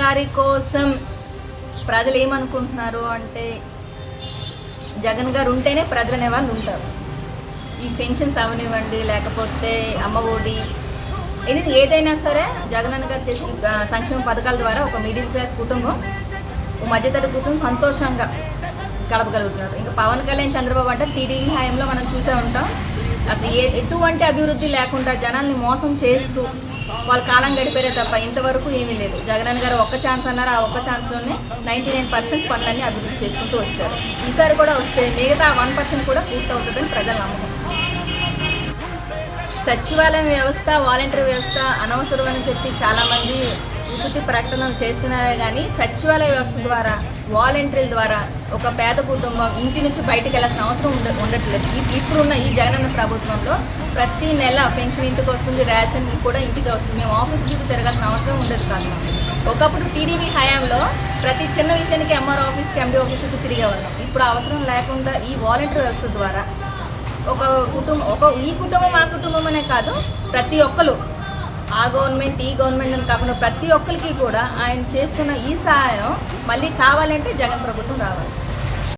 గారి కోసం ప్రజలు ఏమనుకుంటున్నారు అంటే జగన్ గారు ఉంటేనే ప్రజలు అనే వాళ్ళు ఉంటారు. ఈ పెన్షన్స్ అవనివ్వండి లేకపోతే అమ్మ ఒడి ఇది ఏదైనా సరే జగనన్న గారు చేసిన సంక్షేమ పథకాల ద్వారా ఒక మిడిల్ క్లాస్ కుటుంబం ఒక మధ్యతరగతి కుటుంబం సంతోషంగా గడపగలుగుతున్నారు. ఇంకా పవన్ కళ్యాణ్ చంద్రబాబు అంటే టీడీపీ హాయంలో మనం చూసే ఉంటాం. అసలు ఏ ఎటువంటి అభివృద్ధి లేకుండా జనాల్ని మోసం చేస్తూ వాళ్ళ కాలం గడిపారే తప్ప ఇంతవరకు ఏమీ లేదు. జగనన్న గారు ఒక్క ఛాన్స్ అన్నారు. ఆ ఒక్క ఛాన్స్లోనే నైంటీ నైన్ పర్సెంట్ పనులన్నీ అభివృద్ధి చేసుకుంటూ వచ్చారు. ఈసారి కూడా వస్తే మిగతా వన్ పర్సెంట్ కూడా పూర్తవుతుందని ప్రజలు నమ్మకం. సచివాలయం వ్యవస్థ వాలంటీర్ వ్యవస్థ అనవసరం అని చెప్పి చాలామంది ఉచిత ప్రకటనలు చేస్తున్నారే కానీ సచివాలయ వ్యవస్థ ద్వారా వాలంటీర్ల ద్వారా ఒక పేద కుటుంబం ఇంటి నుంచి బయటకు వెళ్ళాల్సిన అవసరం ఉండ ఉండట్లేదు. ఇప్పుడున్న ఈ జగనన్న ప్రభుత్వంలో ప్రతి నెల పెన్షన్ ఇంటికి వస్తుంది రేషన్ కూడా ఇంటికి వస్తుంది. మేము ఆఫీస్ చుట్టూ తిరగాల్సిన అవసరం ఉండదు కాదు. ఒకప్పుడు టీడీపీ హయాంలో ప్రతి చిన్న విషయానికి ఎంఆర్ ఆఫీస్కి ఎండి ఆఫీస్కి తిరిగేవాళ్ళం. ఇప్పుడు అవసరం లేకుండా ఈ వాలంటీర్ వ్యవస్థ ద్వారా ఒక కుటుంబం ఒక ఈ కుటుంబం ఆ కుటుంబం అనే కాదు ప్రతి ఒక్కరు ఆ గవర్నమెంట్ ఈ గవర్నమెంట్ అని కాకుండా ప్రతి ఒక్కరికి కూడా ఆయన చేస్తున్న ఈ సహాయం మళ్ళీ కావాలంటే జగన్ ప్రభుత్వం రావాలి.